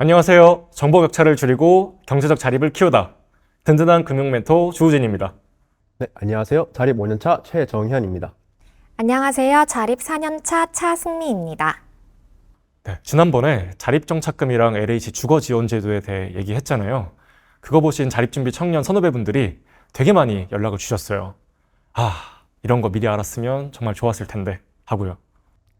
안녕하세요. 정보 격차를 줄이고 경제적 자립을 키우다. 든든한 금융 멘토 주우진입니다. 네, 안녕하세요. 자립 5년차 최정현입니다. 안녕하세요. 자립 4년차 차승미입니다. 네, 지난번에 자립정착금이랑 LH 주거지원제도에 대해 얘기했잖아요. 그거 보신 자립준비 청년 선후배분들이 되게 많이 연락을 주셨어요. 아, 이런 거 미리 알았으면 정말 좋았을 텐데 하고요.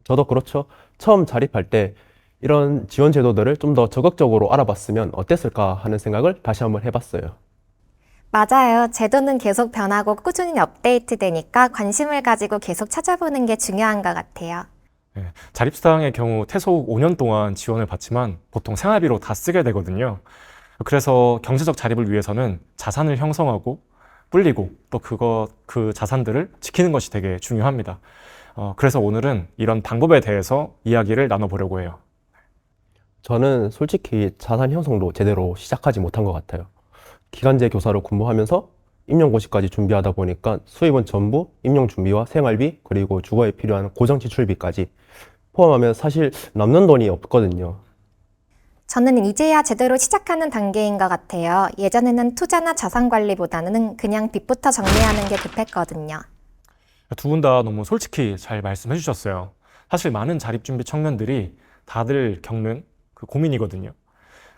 저도 그렇죠. 처음 자립할 때 이런 지원 제도들을 좀 더 적극적으로 알아봤으면 어땠을까 하는 생각을 다시 한번 해봤어요. 맞아요. 제도는 계속 변하고 꾸준히 업데이트 되니까 관심을 가지고 계속 찾아보는 게 중요한 것 같아요. 네, 자립사항의 경우 퇴소 후 5년 동안 지원을 받지만 보통 생활비로 다 쓰게 되거든요. 그래서 경제적 자립을 위해서는 자산을 형성하고 불리고 또 그거 그 자산들을 지키는 것이 되게 중요합니다. 어, 그래서 오늘은 이런 방법에 대해서 이야기를 나눠보려고 해요. 저는 솔직히 자산 형성도 제대로 시작하지 못한 것 같아요. 기간제 교사로 근무하면서 임용고시까지 준비하다 보니까 수입은 전부 임용 준비와 생활비 그리고 주거에 필요한 고정 지출비까지 포함하면 사실 남는 돈이 없거든요. 저는 이제야 제대로 시작하는 단계인 것 같아요. 예전에는 투자나 자산 관리보다는 그냥 빚부터 정리하는 게 급했거든요. 두 분 다 너무 솔직히 잘 말씀해 주셨어요. 사실 많은 자립준비 청년들이 다들 겪는 그 고민이거든요.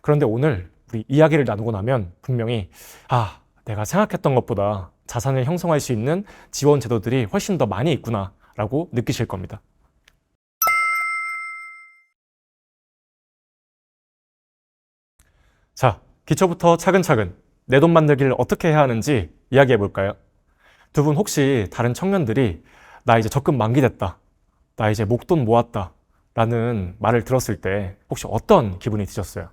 그런데 오늘 우리 이야기를 나누고 나면 분명히 아, 내가 생각했던 것보다 자산을 형성할 수 있는 지원 제도들이 훨씬 더 많이 있구나라고 느끼실 겁니다. 자, 기초부터 차근차근 내 돈 만들기를 어떻게 해야 하는지 이야기해 볼까요? 두 분 혹시 다른 청년들이 나 이제 적금 만기 됐다. 나 이제 목돈 모았다. 라는 말을 들었을 때 혹시 어떤 기분이 드셨어요?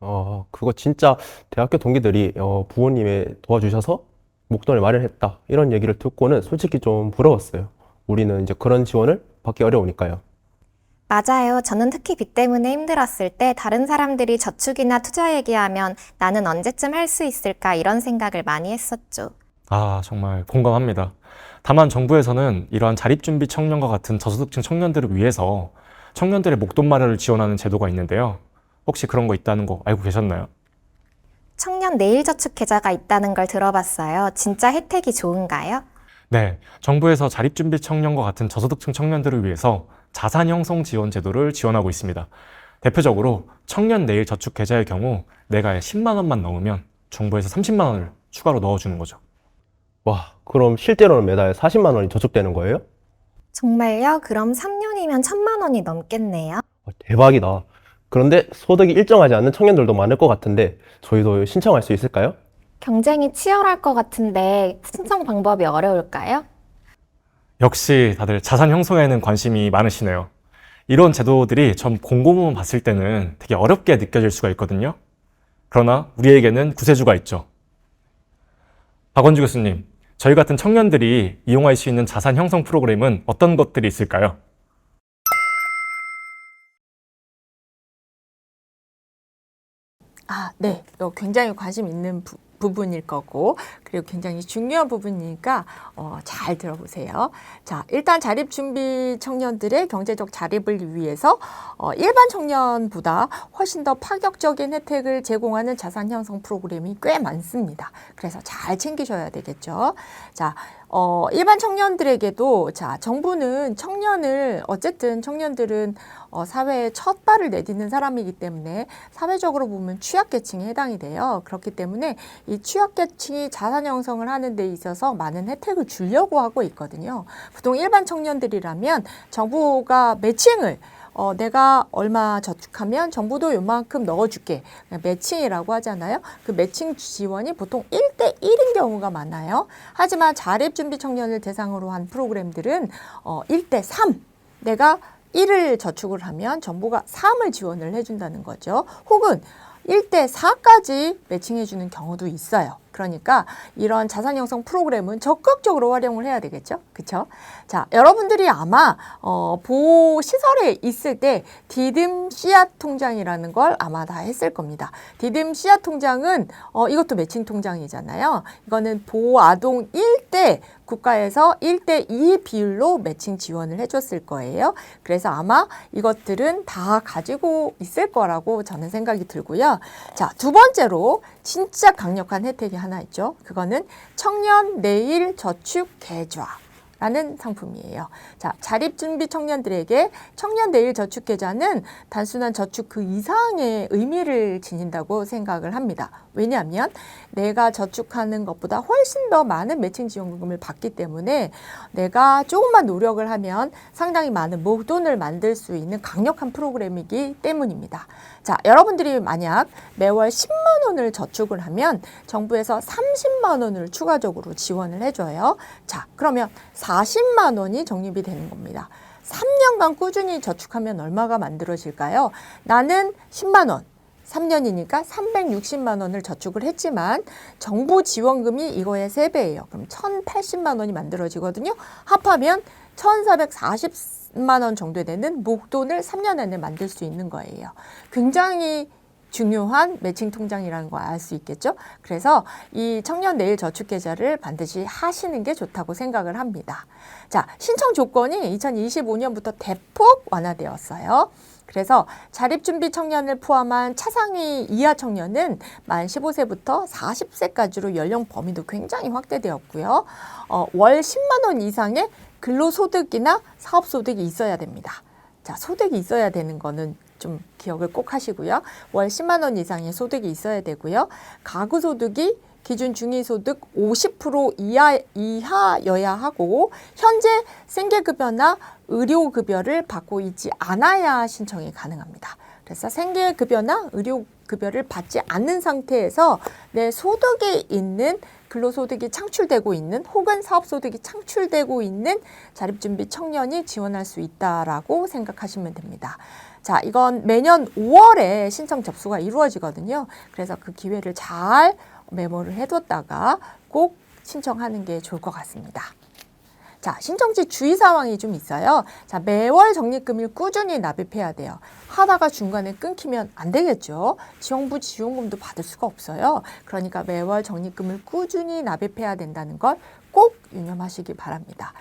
어, 그거 진짜 대학교 동기들이 어, 부모님이 도와주셔서 목돈을 마련했다. 이런 얘기를 듣고는 솔직히 좀 부러웠어요. 우리는 이제 그런 지원을 받기 어려우니까요. 맞아요. 저는 특히 빚 때문에 힘들었을 때 다른 사람들이 저축이나 투자 얘기하면 나는 언제쯤 할 수 있을까 이런 생각을 많이 했었죠. 아, 정말 공감합니다. 다만 정부에서는 이러한 자립준비 청년과 같은 저소득층 청년들을 위해서 청년들의 목돈 마련을 지원하는 제도가 있는데요. 혹시 그런 거 있다는 거 알고 계셨나요? 청년 내일저축 계좌가 있다는 걸 들어봤어요. 진짜 혜택이 좋은가요? 네, 정부에서 자립준비 청년과 같은 저소득층 청년들을 위해서 자산 형성 지원 제도를 지원하고 있습니다. 대표적으로 청년 내일 저축 계좌의 경우 내가 10만 원만 넣으면 정부에서 30만 원을 추가로 넣어주는 거죠. 와, 그럼 실제로는 매달 40만 원이 저축되는 거예요? 정말요? 그럼 3년이면 천만 원이 넘겠네요. 와, 대박이다. 그런데 소득이 일정하지 않는 청년들도 많을 것 같은데 저희도 신청할 수 있을까요? 경쟁이 치열할 것 같은데 신청 방법이 어려울까요? 역시 다들 자산 형성에는 관심이 많으시네요. 이런 제도들이 전 공고문 봤을 때는 되게 어렵게 느껴질 수가 있거든요. 그러나 우리에게는 구세주가 있죠. 박원주 교수님, 저희 같은 청년들이 이용할 수 있는 자산 형성 프로그램은 어떤 것들이 있을까요? 아, 네. 이거 굉장히 관심 있는 부, 부분일 거고, 그리고 굉장히 중요한 부분이니까, 어, 잘 들어보세요. 자, 일단 자립 준비 청년들의 경제적 자립을 위해서, 어, 일반 청년보다 훨씬 더 파격적인 혜택을 제공하는 자산 형성 프로그램이 꽤 많습니다. 그래서 잘 챙기셔야 되겠죠. 자, 어, 일반 청년들에게도, 자, 정부는 청년을, 어쨌든 청년들은 어, 사회에 첫 발을 내딛는 사람이기 때문에 사회적으로 보면 취약계층에 해당이 돼요. 그렇기 때문에 이 취약계층이 자산 형성을 하는 데 있어서 많은 혜택을 주려고 하고 있거든요. 보통 일반 청년들이라면 정부가 매칭을 어, 내가 얼마 저축하면 정부도 요만큼 넣어줄게. 매칭이라고 하잖아요. 그 매칭 지원이 보통 1대1인 경우가 많아요. 하지만 자립준비 청년을 대상으로 한 프로그램들은 어, 1대3. 내가 1을 저축을 하면 정부가 3을 지원을 해준다는 거죠. 혹은 1대 4까지 매칭해주는 경우도 있어요. 그러니까 이런 자산 형성 프로그램은 적극적으로 활용을 해야 되겠죠. 그렇죠? 자, 여러분들이 아마 어, 보호 시설에 있을 때 디딤 씨앗 통장이라는 걸 아마 다 했을 겁니다. 디딤 씨앗 통장은 어, 이것도 매칭 통장이잖아요. 이거는 보호 아동 1대 국가에서 1대 2 비율로 매칭 지원을 해줬을 거예요. 그래서 아마 이것들은 다 가지고 있을 거라고 저는 생각이 들고요. 자, 두 번째로 진짜 강력한 혜택이 하나 있죠. 그거는 청년 내일 저축 계좌. 라는 상품이에요. 자, 자립준비 청년들에게 청년 내일 저축 계좌는 단순한 저축 그 이상의 의미를 지닌다고 생각을 합니다. 왜냐하면 내가 저축하는 것보다 훨씬 더 많은 매칭 지원금을 받기 때문에 내가 조금만 노력을 하면 상당히 많은 목돈을 만들 수 있는 강력한 프로그램이기 때문입니다. 자, 여러분들이 만약 매월 10만 원을 저축을 하면 정부에서 30만 원을 추가적으로 지원을 해줘요. 자, 그러면 40만 원이 적립이 되는 겁니다. 3년간 꾸준히 저축하면 얼마가 만들어질까요? 나는 10만 원. 3년이니까 360만 원을 저축을 했지만 정부 지원금이 이거의 3배예요. 그럼 1,080만 원이 만들어지거든요. 합하면 1,440만 원 정도 되는 목돈을 3년 안에 만들 수 있는 거예요. 굉장히 중요한 매칭 통장이라는 거 알 수 있겠죠? 그래서 이 청년 내일 저축 계좌를 반드시 하시는 게 좋다고 생각을 합니다. 자, 신청 조건이 2025년부터 대폭 완화되었어요. 그래서 자립준비 청년을 포함한 차상위 이하 청년은 만 15세부터 40세까지로 연령 범위도 굉장히 확대되었고요. 어, 월 10만 원 이상의 근로소득이나 사업소득이 있어야 됩니다. 자, 소득이 있어야 되는 거는 좀 기억을 꼭 하시고요. 월 10만 원 이상의 소득이 있어야 되고요. 가구 소득이 기준 중위소득 50% 이하, 이하여야 하고 현재 생계급여나 의료급여를 받고 있지 않아야 신청이 가능합니다. 그래서 생계급여나 의료급여를 받지 않는 상태에서 내 소득에 있는 근로소득이 창출되고 있는 혹은 사업소득이 창출되고 있는 자립준비 청년이 지원할 수 있다라고 생각하시면 됩니다. 자, 이건 매년 5월에 신청 접수가 이루어지거든요. 그래서 그 기회를 잘 메모를 해뒀다가 꼭 신청하는 게 좋을 것 같습니다. 자, 신청지 주의 사항이 좀 있어요. 자, 매월 적립금을 꾸준히 납입해야 돼요. 하다가 중간에 끊기면 안 되겠죠. 지원부 지원금도 받을 수가 없어요. 그러니까 매월 적립금을 꾸준히 납입해야 된다는 걸 꼭 유념하시기 바랍니다.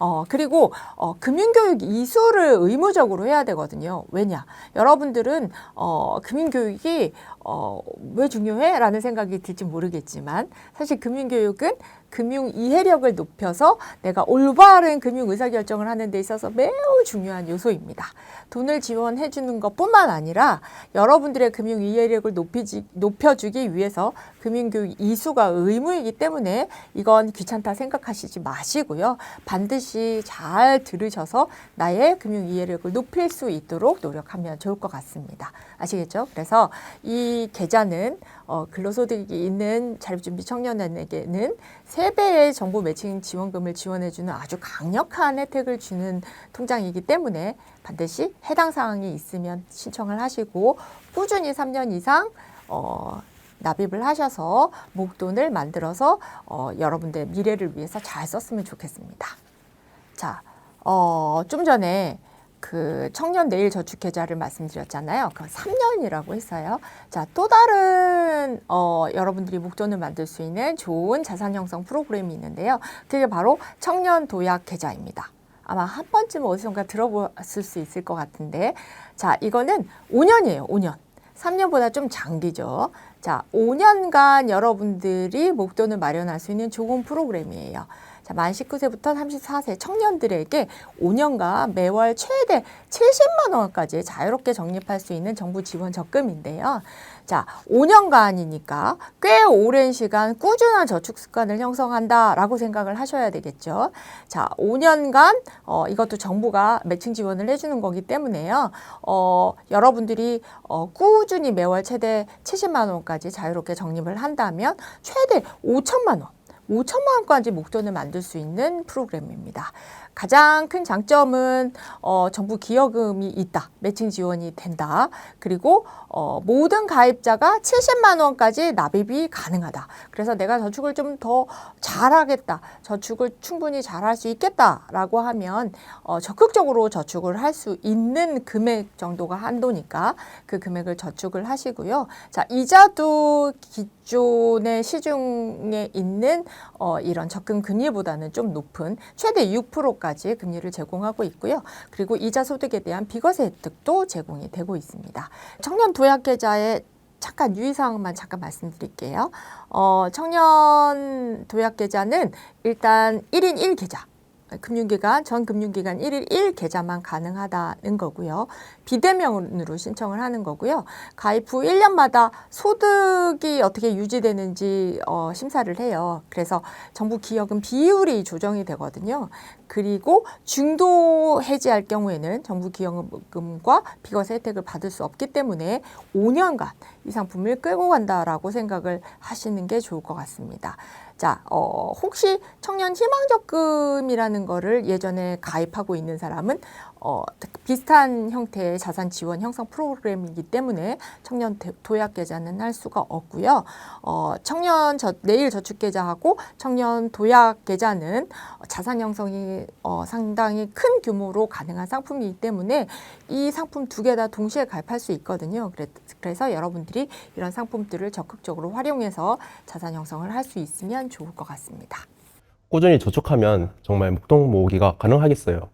어, 그리고, 어, 금융교육 이수를 의무적으로 해야 되거든요. 왜냐? 여러분들은, 어, 금융교육이, 어, 왜 중요해? 라는 생각이 들지 모르겠지만, 사실 금융교육은 금융 이해력을 높여서 내가 올바른 금융 의사결정을 하는 데 있어서 매우 중요한 요소입니다. 돈을 지원해 주는 것 뿐만 아니라 여러분들의 금융 이해력을 높이지, 높여주기 위해서 금융교육 이수가 의무이기 때문에 이건 귀찮다 생각하시지 마시고요. 반드시 잘 들으셔서 나의 금융 이해력을 높일 수 있도록 노력하면 좋을 것 같습니다. 아시겠죠? 그래서 이 계좌는 어, 근로소득이 있는 자립준비 청년에게는 세배의 정부 매칭 지원금을 지원해주는 아주 강력한 혜택을 주는 통장이기 때문에 반드시 해당 사항이 있으면 신청을 하시고 꾸준히 3년 이상 어, 납입을 하셔서 목돈을 만들어서 어, 여러분들 미래를 위해서 잘 썼으면 좋겠습니다. 자, 어, 좀 전에 그 청년 내일 저축 계좌를 말씀드렸잖아요. 그 3년이라고 했어요. 자, 또 다른 어, 여러분들이 목돈을 만들 수 있는 좋은 자산 형성 프로그램이 있는데요. 그게 바로 청년 도약 계좌입니다. 아마 한 번쯤 어디선가 들어봤을 수 있을 것 같은데, 자, 이거는 5년이에요. 5년. 3년보다 좀 장기죠. 자, 5년간 여러분들이 목돈을 마련할 수 있는 좋은 프로그램이에요. 자, 만 19세부터 34세 청년들에게 5년간 매월 최대 70만 원까지 자유롭게 적립할 수 있는 정부 지원 적금인데요. 자, 5년간이니까 꽤 오랜 시간 꾸준한 저축 습관을 형성한다라고 생각을 하셔야 되겠죠. 자, 5년간 어, 이것도 정부가 매칭 지원을 해주는 거기 때문에요. 어, 여러분들이 어, 꾸준히 매월 최대 70만 원까지 자유롭게 적립을 한다면 최대 5천만 원. 5천만 원까지 목돈을 만들 수 있는 프로그램입니다. 가장 큰 장점은 어, 정부 기여금이 있다, 매칭 지원이 된다. 그리고 어, 모든 가입자가 70만 원까지 납입이 가능하다. 그래서 내가 저축을 좀 더 잘하겠다, 저축을 충분히 잘할 수 있겠다라고 하면 어, 적극적으로 저축을 할 수 있는 금액 정도가 한도니까 그 금액을 저축을 하시고요. 자 이자도 기존의 시중에 있는 어, 이런 적금 금리보다는 좀 높은 최대 6%까지 금리를 제공하고 있고요. 그리고 이자 소득에 대한 비과세 혜택도 제공이 되고 있습니다. 청년 도약 계좌의 잠깐 유의사항만 잠깐 말씀드릴게요. 어, 청년 도약 계좌는 일단 1인 1계좌. 금융기관, 전 금융기관 1일 1계좌만 가능하다는 거고요. 비대면으로 신청을 하는 거고요. 가입 후 1년마다 소득이 어떻게 유지되는지 어, 심사를 해요. 그래서 정부 기여금 비율이 조정이 되거든요. 그리고 중도 해지할 경우에는 정부 기여금과 비과세 혜택을 받을 수 없기 때문에 5년간 이 상품을 끌고 간다라고 생각을 하시는 게 좋을 것 같습니다. 자, 어, 혹시 청년 희망적금이라는 거를 예전에 가입하고 있는 사람은 어, 비슷한 형태의 자산 지원 형성 프로그램이기 때문에 청년 대- 도약 계좌는 할 수가 없고요. 어, 청년 저, 내일 저축 계좌하고 청년 도약 계좌는 자산 형성이 어, 상당히 큰 규모로 가능한 상품이기 때문에 이 상품 두 개 다 동시에 가입할 수 있거든요. 그래, 그래서 여러분들이 이런 상품들을 적극적으로 활용해서 자산 형성을 할 수 있으면 좋을 것 같습니다. 꾸준히 저축하면 정말 목돈 모으기가 가능하겠어요.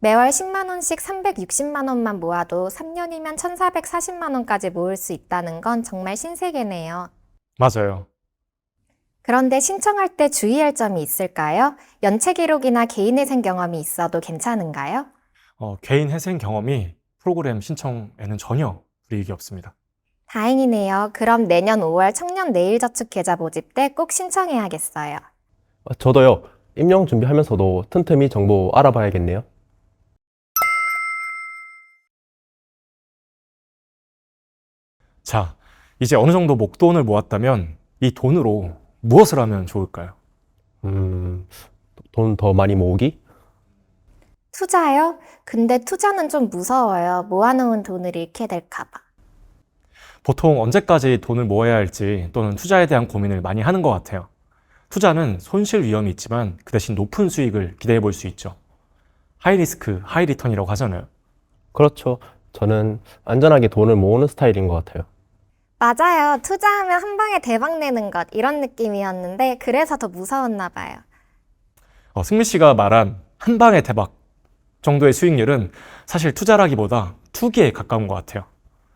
매월 10만 원씩 360만 원만 모아도 3년이면 1,440만 원까지 모을 수 있다는 건 정말 신세계네요. 맞아요. 그런데 신청할 때 주의할 점이 있을까요? 연체 기록이나 개인 회생 경험이 있어도 괜찮은가요? 어, 개인 회생 경험이 프로그램 신청에는 전혀 불이익이 없습니다. 다행이네요. 그럼 내년 5월 청년 내일저축 계좌 모집 때 꼭 신청해야겠어요. 어, 저도요. 임용 준비하면서도 틈틈이 정보 알아봐야겠네요. 자, 이제 어느 정도 목돈을 모았다면 이 돈으로 무엇을 하면 좋을까요? 음, 돈 더 많이 모으기? 투자요? 근데 투자는 좀 무서워요. 모아놓은 돈을 잃게 될까봐. 보통 언제까지 돈을 모아야 할지 또는 투자에 대한 고민을 많이 하는 것 같아요. 투자는 손실 위험이 있지만 그 대신 높은 수익을 기대해 볼 수 있죠. 하이 리스크, 하이 리턴이라고 하잖아요. 그렇죠. 저는 안전하게 돈을 모으는 스타일인 것 같아요. 맞아요. 투자하면 한 방에 대박 내는 것 이런 느낌이었는데 그래서 더 무서웠나 봐요. 어, 승미 씨가 말한 한 방에 대박 정도의 수익률은 사실 투자라기보다 투기에 가까운 것 같아요.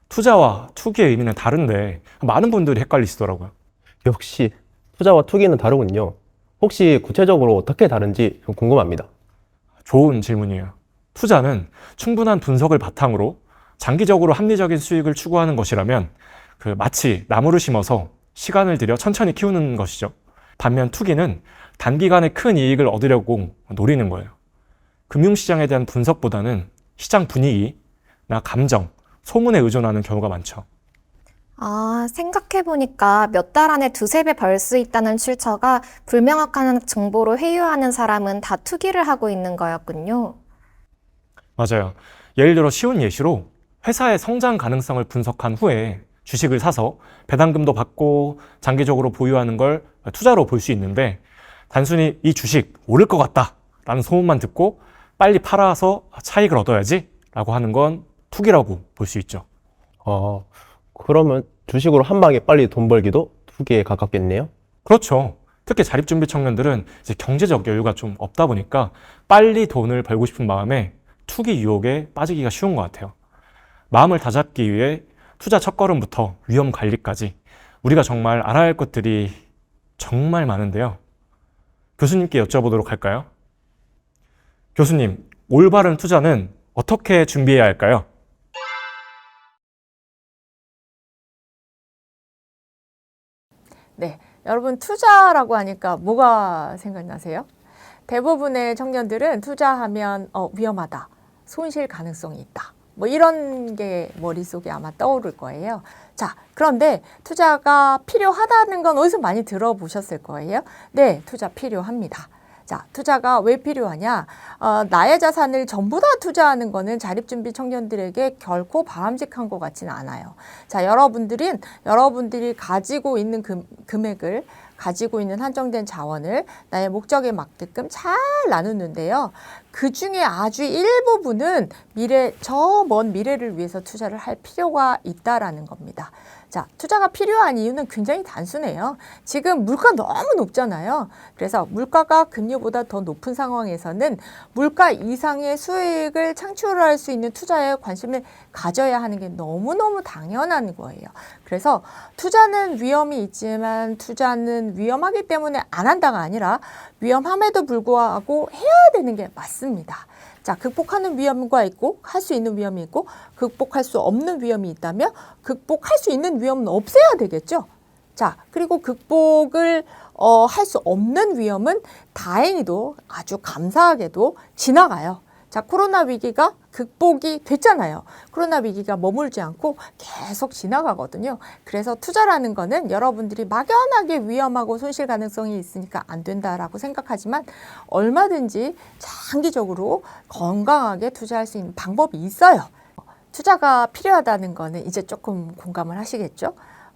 투자와 투기의 의미는 다른데 많은 분들이 헷갈리시더라고요. 역시 투자와 투기는 다르군요. 혹시 구체적으로 어떻게 다른지 좀 궁금합니다. 좋은 질문이에요. 투자는 충분한 분석을 바탕으로 장기적으로 합리적인 수익을 추구하는 것이라면 그 마치 나무를 심어서 시간을 들여 천천히 키우는 것이죠. 반면 투기는 단기간에 큰 이익을 얻으려고 노리는 거예요. 금융시장에 대한 분석보다는 시장 분위기나 감정, 소문에 의존하는 경우가 많죠. 아, 생각해보니까 몇 달 안에 두세 배 벌 수 있다는 출처가 불명확한 정보로 회유하는 사람은 다 투기를 하고 있는 거였군요. 맞아요. 예를 들어 쉬운 예시로 회사의 성장 가능성을 분석한 후에 주식을 사서 배당금도 받고 장기적으로 보유하는 걸 투자로 볼 수 있는데 단순히 이 주식 오를 것 같다 라는 소문만 듣고 빨리 팔아서 차익을 얻어야지 라고 하는 건 투기라고 볼 수 있죠. 어, 그러면 주식으로 한 방에 빨리 돈 벌기도 투기에 가깝겠네요. 그렇죠. 특히 자립준비 청년들은 이제 경제적 여유가 좀 없다 보니까 빨리 돈을 벌고 싶은 마음에 투기 유혹에 빠지기가 쉬운 것 같아요. 마음을 다잡기 위해 투자 첫걸음부터 위험 관리까지 우리가 정말 알아야 할 것들이 정말 많은데요. 교수님께 여쭤보도록 할까요? 교수님, 올바른 투자는 어떻게 준비해야 할까요? 네, 여러분 투자라고 하니까 뭐가 생각나세요? 대부분의 청년들은 투자하면 어, 위험하다, 손실 가능성이 있다, 뭐 이런 게 머릿속에 아마 떠오를 거예요. 자, 그런데 투자가 필요하다는 건 어디서 많이 들어보셨을 거예요. 네, 투자 필요합니다. 자, 투자가 왜 필요하냐? 어, 나의 자산을 전부 다 투자하는 거는 자립준비 청년들에게 결코 바람직한 것 같지는 않아요. 자, 여러분들은 여러분들이 가지고 있는 금, 금액을 가지고 있는 한정된 자원을 나의 목적에 맞게끔 잘 나누는데요. 그 중에 아주 일부분은 미래, 저 먼 미래를 위해서 투자를 할 필요가 있다라는 겁니다. 자, 투자가 필요한 이유는 굉장히 단순해요. 지금 물가 너무 높잖아요. 그래서 물가가 금리보다 더 높은 상황에서는 물가 이상의 수익을 창출할 수 있는 투자에 관심을 가져야 하는 게 너무너무 당연한 거예요. 그래서 투자는 위험이 있지만 투자는 위험하기 때문에 안 한다가 아니라 위험함에도 불구하고 해야 되는 게 맞습니다. 자, 극복하는 위험과 있고 할 수 있는 위험이 있고 극복할 수 없는 위험이 있다면 극복할 수 있는 위험은 없애야 되겠죠. 자, 그리고 극복을 어, 할 수 없는 위험은 다행히도 아주 감사하게도 지나가요. 자, 코로나 위기가 극복이 됐잖아요. 코로나 위기가 머물지 않고 계속 지나가거든요. 그래서 투자라는 거는 여러분들이 막연하게 위험하고 손실 가능성이 있으니까 안 된다라고 생각하지만 얼마든지 장기적으로 건강하게 투자할 수 있는 방법이 있어요. 투자가 필요하다는 거는 이제 조금 공감을 하시겠죠?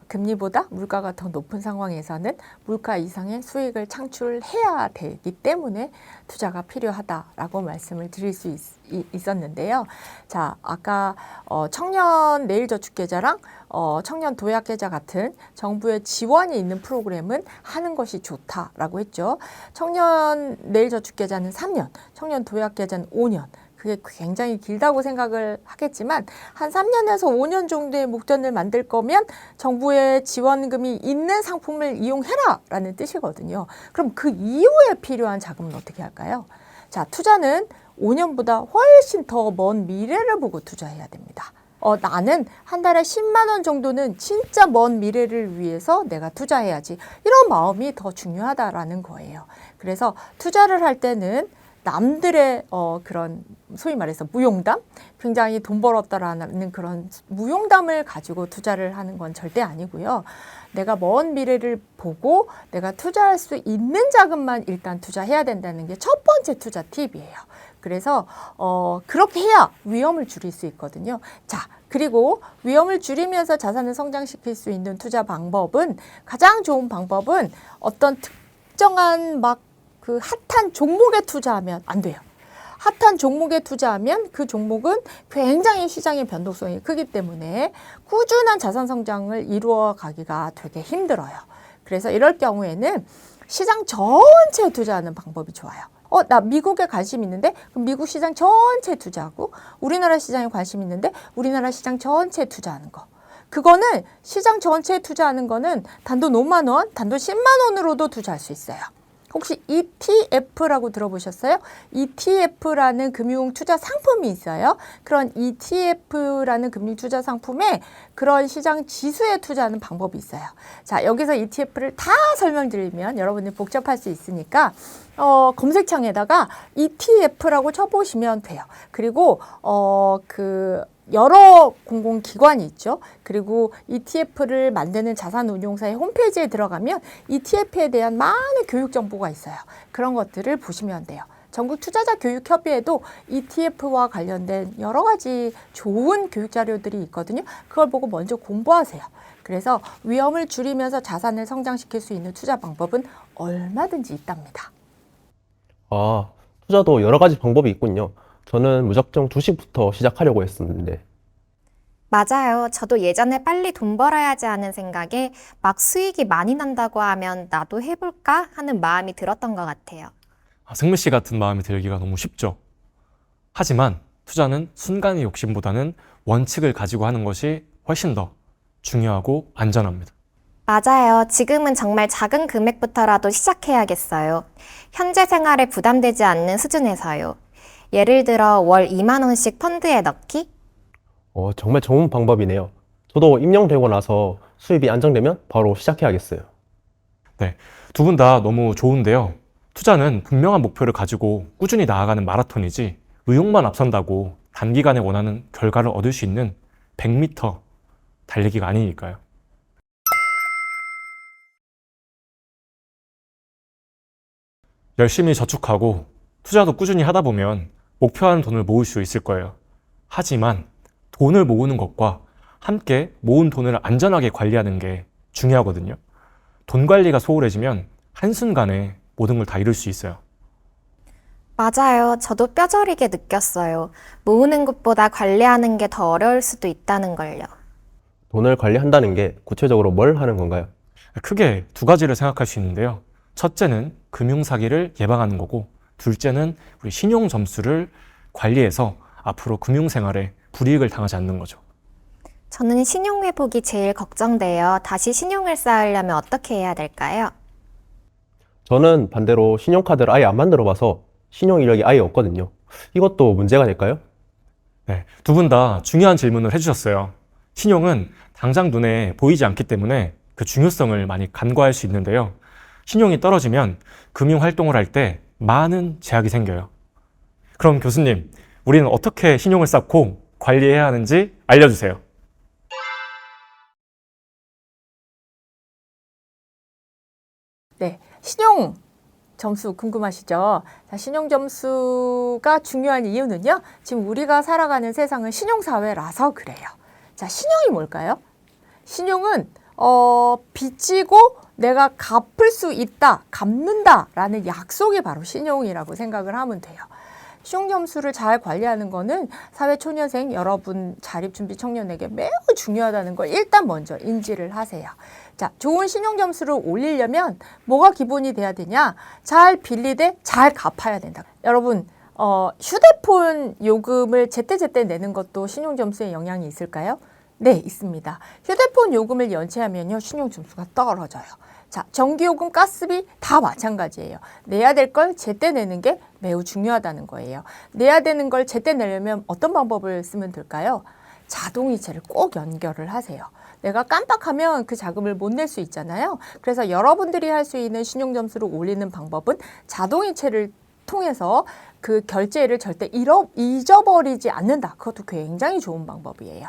금리보다 물가가 더 높은 상황에서는 물가 이상의 수익을 창출해야 되기 때문에 투자가 필요하다라고 말씀을 드릴 수 있, 었는데요 자, 아까 어, 청년 내일저축계좌랑 어, 청년 도약계좌 같은 정부의 지원이 있는 프로그램은 하는 것이 좋다라고 했죠. 청년 내일저축계좌는 3년, 청년 도약계좌는 5년. 그게 굉장히 길다고 생각을 하겠지만 한 3년에서 5년 정도의 목돈을 만들 거면 정부의 지원금이 있는 상품을 이용해라라는 뜻이거든요. 그럼 그 이후에 필요한 자금은 어떻게 할까요? 자, 투자는 5년보다 훨씬 더 먼 미래를 보고 투자해야 됩니다. 어, 나는 한 달에 10만 원 정도는 진짜 먼 미래를 위해서 내가 투자해야지. 이런 마음이 더 중요하다라는 거예요. 그래서 투자를 할 때는 남들의 어, 그런 소위 말해서 무용담, 굉장히 돈 벌었다라는 그런 무용담을 가지고 투자를 하는 건 절대 아니고요. 내가 먼 미래를 보고 내가 투자할 수 있는 자금만 일단 투자해야 된다는 게 첫 번째 투자 팁이에요. 그래서 어, 그렇게 해야 위험을 줄일 수 있거든요. 자, 그리고 위험을 줄이면서 자산을 성장시킬 수 있는 투자 방법은 가장 좋은 방법은 어떤 특정한 막 그 핫한 종목에 투자하면 안 돼요. 핫한 종목에 투자하면 그 종목은 굉장히 시장의 변동성이 크기 때문에 꾸준한 자산 성장을 이루어 가기가 되게 힘들어요. 그래서 이럴 경우에는 시장 전체에 투자하는 방법이 좋아요. 어, 나 미국에 관심 있는데 그럼 미국 시장 전체에 투자하고 우리나라 시장에 관심 있는데 우리나라 시장 전체에 투자하는 거. 그거는 시장 전체에 투자하는 거는 단돈 5만 원, 단돈 10만 원으로도 투자할 수 있어요. 혹시 ETF라고 들어보셨어요? ETF라는 금융 투자 상품이 있어요. 그런 ETF라는 금융 투자 상품에 그런 시장 지수에 투자하는 방법이 있어요. 자, 여기서 ETF를 다 설명드리면 여러분이 복잡할 수 있으니까 어, 검색창에다가 ETF라고 쳐보시면 돼요. 그리고 어, 그 여러 공공기관이 있죠. 그리고 ETF를 만드는 자산운용사의 홈페이지에 들어가면 ETF에 대한 많은 교육 정보가 있어요. 그런 것들을 보시면 돼요. 전국 투자자 교육 협의회도 ETF와 관련된 여러 가지 좋은 교육 자료들이 있거든요. 그걸 보고 먼저 공부하세요. 그래서 위험을 줄이면서 자산을 성장시킬 수 있는 투자 방법은 얼마든지 있답니다. 아, 투자도 여러 가지 방법이 있군요. 저는 무작정 주식부터 시작하려고 했었는데, 맞아요. 저도 예전에 빨리 돈 벌어야지 하는 생각에 막 수익이 많이 난다고 하면 나도 해볼까 하는 마음이 들었던 것 같아요. 아, 승미 씨 같은 마음이 들기가 너무 쉽죠. 하지만 투자는 순간의 욕심보다는 원칙을 가지고 하는 것이 훨씬 더 중요하고 안전합니다. 맞아요. 지금은 정말 작은 금액부터라도 시작해야겠어요. 현재 생활에 부담되지 않는 수준에서요. 예를 들어 월 2만 원씩 펀드에 넣기? 어, 정말 좋은 방법이네요. 저도 임용되고 나서 수입이 안정되면 바로 시작해야겠어요. 두분 다 너무 좋은데요. 투자는 분명한 목표를 가지고 꾸준히 나아가는 마라톤이지 의욕만 앞선다고 단기간에 원하는 결과를 얻을 수 있는 100m 달리기가 아니니까요. 열심히 저축하고 투자도 꾸준히 하다 보면 목표하는 돈을 모을 수 있을 거예요. 하지만 돈을 모으는 것과 함께 모은 돈을 안전하게 관리하는 게 중요하거든요. 돈 관리가 소홀해지면 한순간에 모든 걸 다 잃을 수 있어요. 맞아요. 저도 뼈저리게 느꼈어요. 모으는 것보다 관리하는 게 더 어려울 수도 있다는 걸요. 돈을 관리한다는 게 구체적으로 뭘 하는 건가요? 크게 두 가지를 생각할 수 있는데요. 첫째는 금융 사기를 예방하는 거고, 둘째는 우리 신용 점수를 관리해서 앞으로 금융 생활에 불이익을 당하지 않는 거죠. 저는 신용 회복이 제일 걱정돼요. 다시 신용을 쌓으려면 어떻게 해야 될까요? 저는 반대로 신용카드를 아예 안 만들어 봐서 신용 이력이 아예 없거든요. 이것도 문제가 될까요? 네, 두 분 다 중요한 질문을 해주셨어요. 신용은 당장 눈에 보이지 않기 때문에 그 중요성을 많이 간과할 수 있는데요. 신용이 떨어지면 금융 활동을 할 때 많은 제약이 생겨요. 그럼 교수님, 우리는 어떻게 신용을 쌓고 관리해야 하는지 알려주세요. 네, 신용 점수 궁금하시죠? 자, 신용 점수가 중요한 이유는요. 지금 우리가 살아가는 세상은 신용 사회라서 그래요. 자, 신용이 뭘까요? 신용은 어, 빚지고 내가 갚을 수 있다, 갚는다라는 약속이 바로 신용이라고 생각을 하면 돼요. 신용 점수를 잘 관리하는 거는 사회 초년생 여러분 자립 준비 청년에게 매우 중요하다는 걸 일단 먼저 인지를 하세요. 자, 좋은 신용 점수를 올리려면 뭐가 기본이 돼야 되냐? 잘 빌리되 잘 갚아야 된다. 여러분, 어, 휴대폰 요금을 제때제때 내는 것도 신용 점수에 영향이 있을까요? 네, 있습니다. 휴대폰 요금을 연체하면요, 신용 점수가 떨어져요. 자, 전기요금, 가스비 다 마찬가지예요. 내야 될 걸 제때 내는 게 매우 중요하다는 거예요. 내야 되는 걸 제때 내려면 어떤 방법을 쓰면 될까요? 자동이체를 꼭 연결을 하세요. 내가 깜빡하면 그 자금을 못 낼 수 있잖아요. 그래서 여러분들이 할 수 있는 신용 점수를 올리는 방법은 자동이체를 통해서 그 결제를 절대 잃어, 잊어버리지 않는다. 그것도 굉장히 좋은 방법이에요.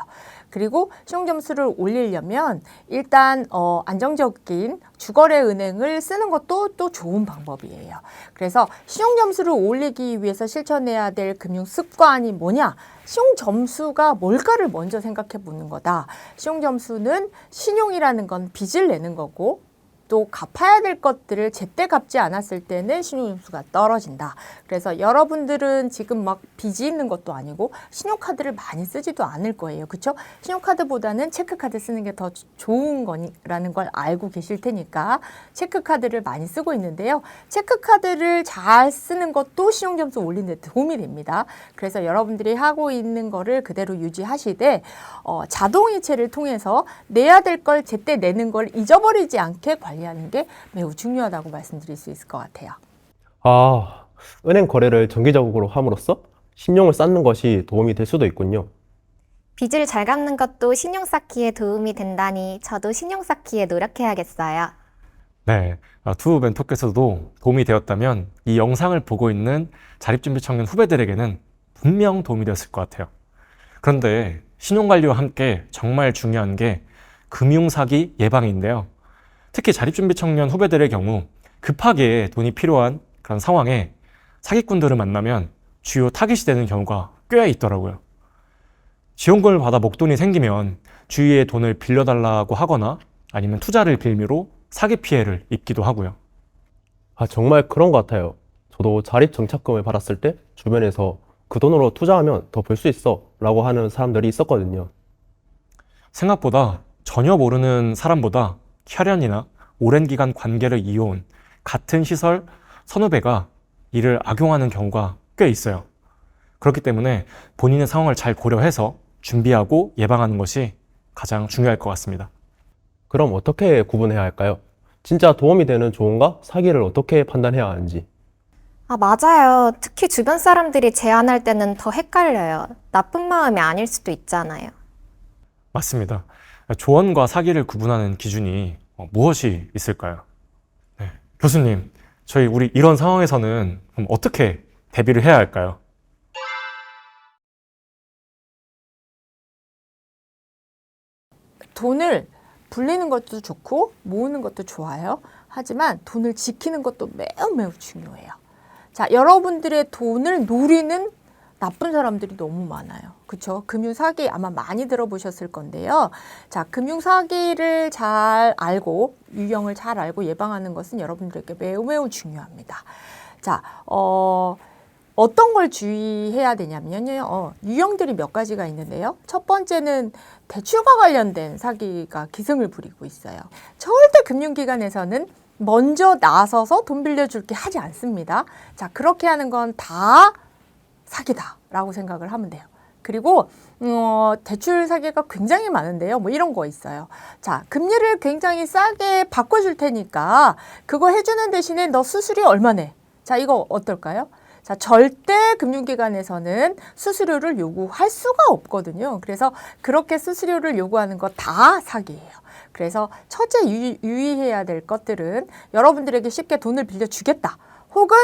그리고 신용 점수를 올리려면 일단 어, 안정적인 주거래 은행을 쓰는 것도 또 좋은 방법이에요. 그래서 신용 점수를 올리기 위해서 실천해야 될 금융 습관이 뭐냐? 신용 점수가 뭘까를 먼저 생각해 보는 거다. 신용 점수는 신용이라는 건 빚을 내는 거고 또 갚아야 될 것들을 제때 갚지 않았을 때는 신용점수가 떨어진다. 그래서 여러분들은 지금 막 빚이 있는 것도 아니고 신용카드를 많이 쓰지도 않을 거예요. 그렇죠? 신용카드보다는 체크카드 쓰는 게 더 좋은 거라는 걸 알고 계실 테니까 체크카드를 많이 쓰고 있는데요. 체크카드를 잘 쓰는 것도 신용점수 올리는 데 도움이 됩니다. 그래서 여러분들이 하고 있는 거를 그대로 유지하시되 어, 자동이체를 통해서 내야 될 걸 제때 내는 걸 잊어버리지 않게 관리 하는 게 매우 중요하다고 말씀드릴 수 있을 것 같아요. 아, 은행 거래를 정기적으로 함으로써 신용을 쌓는 것이 도움이 될 수도 있군요. 빚을 잘 갚는 것도 신용 쌓기에 도움이 된다니 저도 신용 쌓기에 노력해야겠어요. 네, 아, 두 멘토께서도 도움이 되었다면 이 영상을 보고 있는 자립준비 청년 후배들에게는 분명 도움이 되었을 것 같아요. 그런데 신용관리와 함께 정말 중요한 게 금융사기 예방인데요. 특히 자립준비 청년 후배들의 경우 급하게 돈이 필요한 그런 상황에 사기꾼들을 만나면 주요 타깃이 되는 경우가 꽤 있더라고요. 지원금을 받아 목돈이 생기면 주위에 돈을 빌려달라고 하거나 아니면 투자를 빌미로 사기 피해를 입기도 하고요. 아, 정말 그런 것 같아요. 저도 자립 정착금을 받았을 때 주변에서 그 돈으로 투자하면 더 벌 수 있어 라고 하는 사람들이 있었거든요. 생각보다 전혀 모르는 사람보다 혈연이나 오랜 기간 관계를 이어온 같은 시설 선후배가 이를 악용하는 경우가 꽤 있어요. 그렇기 때문에 본인의 상황을 잘 고려해서 준비하고 예방하는 것이 가장 중요할 것 같습니다. 그럼 어떻게 구분해야 할까요? 진짜 도움이 되는 조언과 사기를 어떻게 판단해야 하는지. 아, 맞아요. 특히 주변 사람들이 제안할 때는 더 헷갈려요. 나쁜 마음이 아닐 수도 있잖아요. 맞습니다. 조언과 사기를 구분하는 기준이 어, 무엇이 있을까요? 네. 교수님, 저희 우리 이런 상황에서는 어떻게 대비를 해야 할까요? 돈을 불리는 것도 좋고 모으는 것도 좋아요. 하지만 돈을 지키는 것도 매우 매우 중요해요. 자, 여러분들의 돈을 노리는 나쁜 사람들이 너무 많아요. 그렇죠? 금융 사기 아마 많이 들어보셨을 건데요. 자, 금융 사기를 잘 알고 유형을 잘 알고 예방하는 것은 여러분들에게 매우 매우 중요합니다. 자, 어 어떤 걸 주의해야 되냐면요. 어, 유형들이 몇 가지가 있는데요. 첫 번째는 대출과 관련된 사기가 기승을 부리고 있어요. 절대 금융기관에서는 먼저 나서서 돈 빌려줄게 하지 않습니다. 자, 그렇게 하는 건다 사기다라고 생각을 하면 돼요. 그리고 어, 대출 사기가 굉장히 많은데요. 뭐 이런 거 있어요. 자, 금리를 굉장히 싸게 바꿔줄 테니까 그거 해주는 대신에 너 수수료 얼마 내? 자, 이거 어떨까요? 자, 절대 금융기관에서는 수수료를 요구할 수가 없거든요. 그래서 그렇게 수수료를 요구하는 거 다 사기예요. 그래서 첫째 유의, 유의해야 될 것들은 여러분들에게 쉽게 돈을 빌려주겠다. 혹은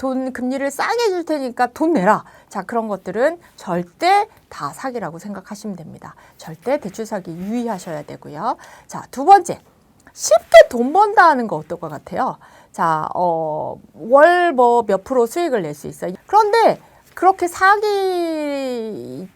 돈 금리를 싸게 줄 테니까 돈 내라. 자, 그런 것들은 절대 다 사기라고 생각하시면 됩니다. 절대 대출 사기 유의하셔야 되고요. 자, 두 번째. 쉽게 돈 번다 하는 거 어떨 것 같아요? 자, 어, 월 뭐 몇 프로 수익을 낼 수 있어요. 그런데 그렇게 사기를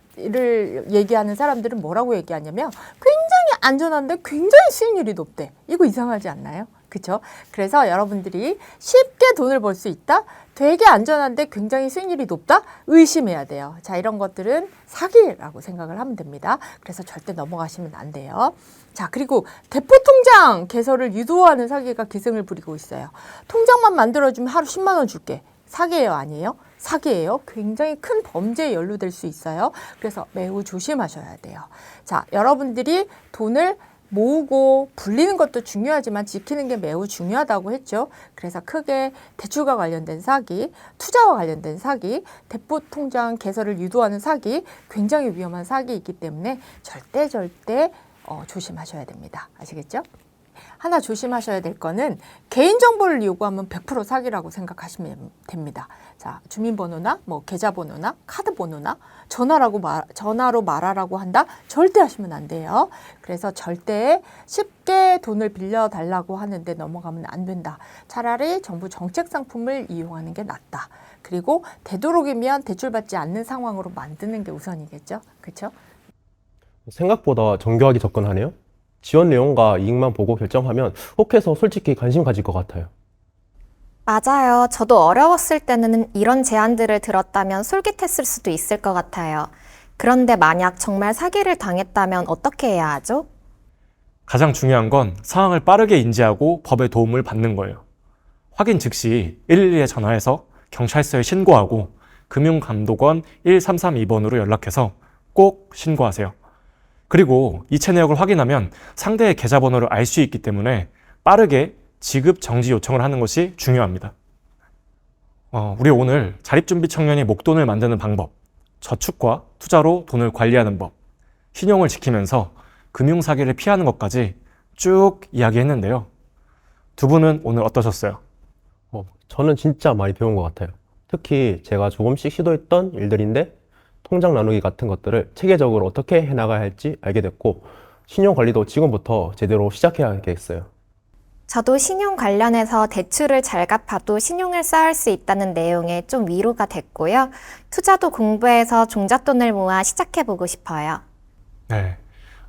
얘기하는 사람들은 뭐라고 얘기하냐면 굉장히 안전한데 굉장히 수익률이 높대. 이거 이상하지 않나요? 그렇죠? 그래서 여러분들이 쉽게 돈을 벌 수 있다? 되게 안전한데 굉장히 수익률이 높다? 의심해야 돼요. 자, 이런 것들은 사기라고 생각을 하면 됩니다. 그래서 절대 넘어가시면 안 돼요. 자, 그리고 대포 통장 개설을 유도하는 사기가 기승을 부리고 있어요. 통장만 만들어주면 하루 10만 원 줄게. 사기예요, 아니에요? 사기예요. 굉장히 큰 범죄에 연루될 수 있어요. 그래서 매우 조심하셔야 돼요. 자, 여러분들이 돈을 모으고 불리는 것도 중요하지만 지키는 게 매우 중요하다고 했죠. 그래서 크게 대출과 관련된 사기, 투자와 관련된 사기, 대포 통장 개설을 유도하는 사기, 굉장히 위험한 사기이기 때문에 절대 절대 어, 조심하셔야 됩니다. 아시겠죠? 하나 조심하셔야 될 거는 개인정보를 요구하면 100% 사기라고 생각하시면 됩니다. 자, 주민번호나 뭐 계좌번호나 카드번호나 전화라고 말, 전화로 말하라고 한다? 절대 하시면 안 돼요. 그래서 절대 쉽게 돈을 빌려달라고 하는데 넘어가면 안 된다. 차라리 정부 정책 상품을 이용하는 게 낫다. 그리고 되도록이면 대출받지 않는 상황으로 만드는 게 우선이겠죠. 그렇죠? 생각보다 정교하게 접근하네요. 지원 내용과 이익만 보고 결정하면 혹해서 솔직히 관심 가질 것 같아요. 맞아요. 저도 어려웠을 때는 이런 제안들을 들었다면 솔깃했을 수도 있을 것 같아요. 그런데 만약 정말 사기를 당했다면 어떻게 해야 하죠? 가장 중요한 건 상황을 빠르게 인지하고 법의 도움을 받는 거예요. 확인 즉시 112에 전화해서 경찰서에 신고하고 금융감독원 1332번으로 연락해서 꼭 신고하세요. 그리고 이체 내역을 확인하면 상대의 계좌번호를 알 수 있기 때문에 빠르게 지급 정지 요청을 하는 것이 중요합니다. 어, 우리 오늘 자립준비 청년이 목돈을 만드는 방법, 저축과 투자로 돈을 관리하는 법, 신용을 지키면서 금융사기를 피하는 것까지 쭉 이야기했는데요. 두 분은 오늘 어떠셨어요? 어, 저는 진짜 많이 배운 것 같아요. 특히 제가 조금씩 시도했던 일들인데 통장 나누기 같은 것들을 체계적으로 어떻게 해나가야 할지 알게 됐고 신용 관리도 지금부터 제대로 시작해야겠어요. 저도 신용 관련해서 대출을 잘 갚아도 신용을 쌓을 수 있다는 내용에 좀 위로가 됐고요. 투자도 공부해서 종잣돈을 모아 시작해보고 싶어요. 네.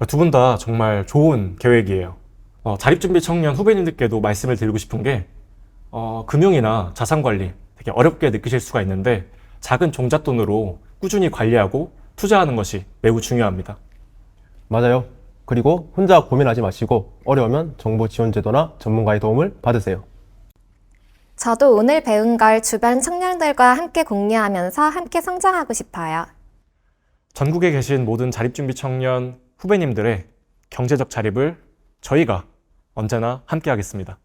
두 분 다 정말 좋은 계획이에요. 어, 자립준비 청년 후배님들께도 말씀을 드리고 싶은 게, 어, 금융이나 자산관리 되게 어렵게 느끼실 수가 있는데, 작은 종잣돈으로 꾸준히 관리하고 투자하는 것이 매우 중요합니다. 맞아요. 그리고 혼자 고민하지 마시고 어려우면 정부 지원 제도나 전문가의 도움을 받으세요. 저도 오늘 배운 걸 주변 청년들과 함께 공유하면서 함께 성장하고 싶어요. 전국에 계신 모든 자립준비 청년 후배님들의 경제적 자립을 저희가 언제나 함께 하겠습니다.